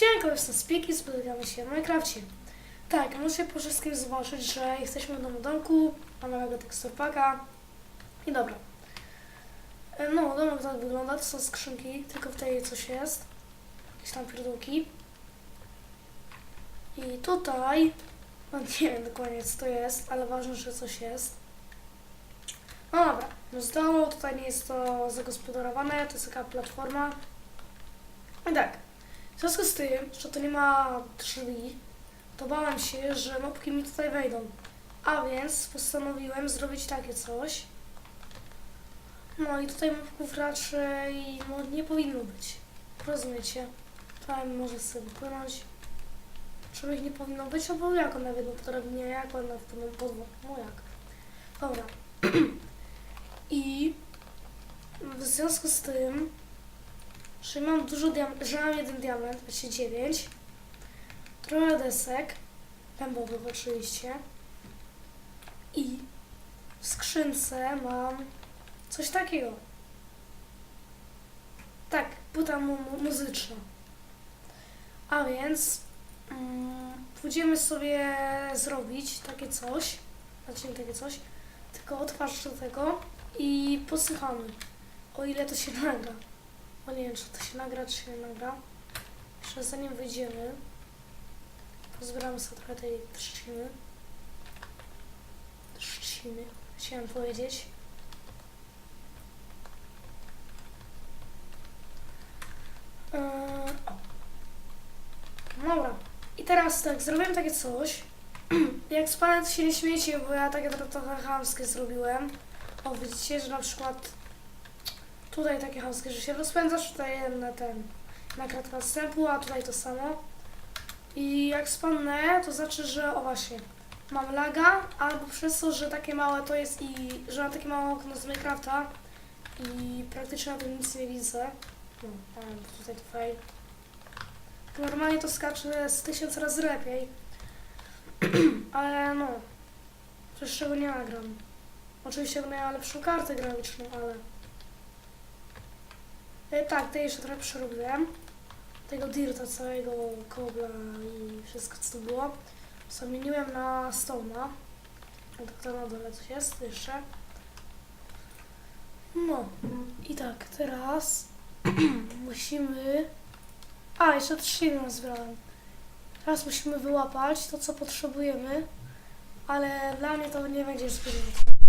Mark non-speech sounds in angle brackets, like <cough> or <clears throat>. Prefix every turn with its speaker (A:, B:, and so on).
A: Siemanko, jestem Spiki, spotykamy się w Minecrafcie. Tak, muszę po wszystkim zobaczyć, że jesteśmy w nowym domku, mamy nowego teksturpaka. I dobra. E, No, domek tak wygląda, to są skrzynki, tylko w tej coś jest. Jakieś tam pierdółki. I tutaj, no nie wiem dokładnie co to jest, ale ważne, że coś jest. No dobra, no z domu tutaj nie jest to zagospodarowane, to jest taka platforma. I tak, w związku z tym, że to nie ma drzwi, to bałem się, że mopki mi tutaj wejdą. A więc postanowiłem zrobić takie coś. No i tutaj mopków raczej no, nie powinno być. Rozumiecie? Tutaj może sobie wypłynąć. Czemu ich nie powinno być? No bo jak one wejdą po drabinie, jak one wpłyną pod wodę? No jak? Dobra. <clears throat> I w związku z tym, że mam dużo diam- że mam jeden diament, właściwie dziewięć, trochę desek, dębowych oczywiście, i w skrzynce mam coś takiego. Tak, płyta mu- mu- muzyczna. A więc mm, pójdziemy sobie zrobić takie coś, znaczy nie takie coś, tylko otwarz do tego i posłuchamy, o ile to się <laughs> nagra. Nie wiem, czy to się nagra, czy się nie nagra. Jeszcze zanim wyjdziemy, pozbieramy sobie trochę tej trzciny. Trzciny, chciałem powiedzieć. O. Dobra. I teraz tak, zrobiłem takie coś. <clears throat> Jak z panem to się nie śmiecie, bo ja takie tro- trochę chamskie zrobiłem. O, widzicie, że na przykład tutaj takie chamskie, że się rozpędzasz, tutaj na ten, na kratkę następu, a tutaj to samo. I jak spadnę, to znaczy, że o właśnie, mam laga, albo przez to, że takie małe to jest i że mam takie małe okno z Minecrafta i praktycznie na tym nic nie widzę. No, ale tutaj to fail. Normalnie to skacze z tysiąc razy lepiej. <clears throat> ale no, przez czego nie nagram. Oczywiście miała lepszą kartę graficzną, ale... E, tak, to jeszcze trochę przerobiłem. Tego dirta całego, kobla i wszystko co tu było. Zamieniłem na stona. No to na dole coś jest jeszcze. No i tak, teraz <clears throat> musimy... A, jeszcze trzciny nazbierałem. Teraz musimy wyłapać to, co potrzebujemy, ale dla mnie to nie będzie zbyt.